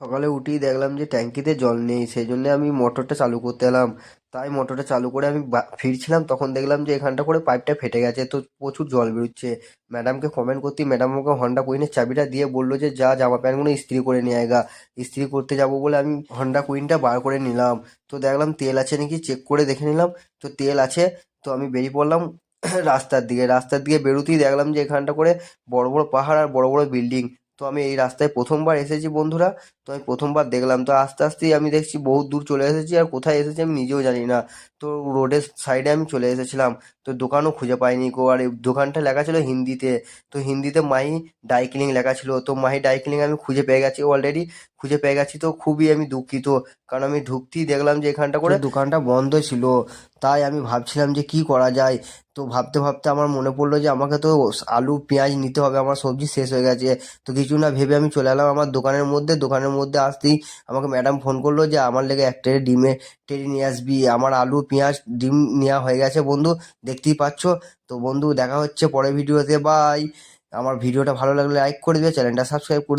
সকালে উঠেই দেখলাম যে ট্যাঙ্কিতে জল নেই, সেই জন্য আমি মোটরটা চালু করতে এলাম। তাই মোটরটা চালু করে আমি ফিরছিলাম, তখন দেখলাম যে এখানটা করে পাইপটা ফেটে গেছে, তো প্রচুর জল বেরোচ্ছে। ম্যাডামকে কমেন্ট করতে ম্যাডাম আমাকে হন্ডা কুইনের চাবিটা দিয়ে বলল যে, যা, জামা প্যান্টগুলো ইস্ত্রি করে নিয়ে আয়গা। ইস্ত্রি করতে যাব বলে আমি হন্ডা কুইনটা বার করে নিলাম। তো দেখলাম তেল আছে নাকি চেক করে দেখে নিলাম। তো তেল আছে, তো আমি বেরিয়ে পড়লাম রাস্তার দিকে। রাস্তার দিকে বেরোতেই দেখলাম যে এখানটা করে বড় বড় পাহাড় আর বড় বড় বিল্ডিং। তো আমি এই রাস্তায় প্রথমবার এসেছি বন্ধুরা, তো আমি প্রথমবার দেখলাম। তো আস্তে আস্তেই আমি দেখছি বহুত দূর চলে এসেছি আর কোথায় এসেছি আমি নিজেও জানি না। তো রোডের সাইডে আমি চলে এসেছিলাম। তো দোকানও খুঁজে পাইনি কো আর দোকানটা লেখা ছিল হিন্দিতে। তো হিন্দিতে মাহি ডাইক্লিং লেখা ছিল। তো মাহি ডাইক্লিং আমি খুঁজে পেয়ে গেছি অলরেডি খুঁজে পেয়ে গেছি তো খুবই আমি দুঃখিত। কারণ আমি ঢুকতেই দেখলাম যে এখানটা করে দোকানটা বন্ধ ছিল। তাই আমি ভাবছিলাম যে কি করা যায়? তো ভাবতে ভাবতে আমার মনে পড়ল যে আমাকে তো আলু, পেঁয়াজ নিতে হবে, আমার সবজি শেষ হয়ে গেছে। তো কিছু না ভেবে আমি চলে এলাম আমার দোকানের মধ্যে। দোকানের মধ্যে আসতেই আমাকে ম্যাডাম ফোন করল যে আমার লেগে এক ট্রে ডিমে টেরি নিয়ে আসবি। আমার আলু, পেঁয়াজ, ডিম নেওয়া হয়ে গেছে বন্ধু, দেখতেই পাচ্ছ। তো বন্ধু দেখা হচ্ছে পরের ভিডিওতে। বাই আমার ভিডিওটা ভালো লাগলে লাইক করে দিবে, চ্যানেলটা সাবস্ক্রাইব করে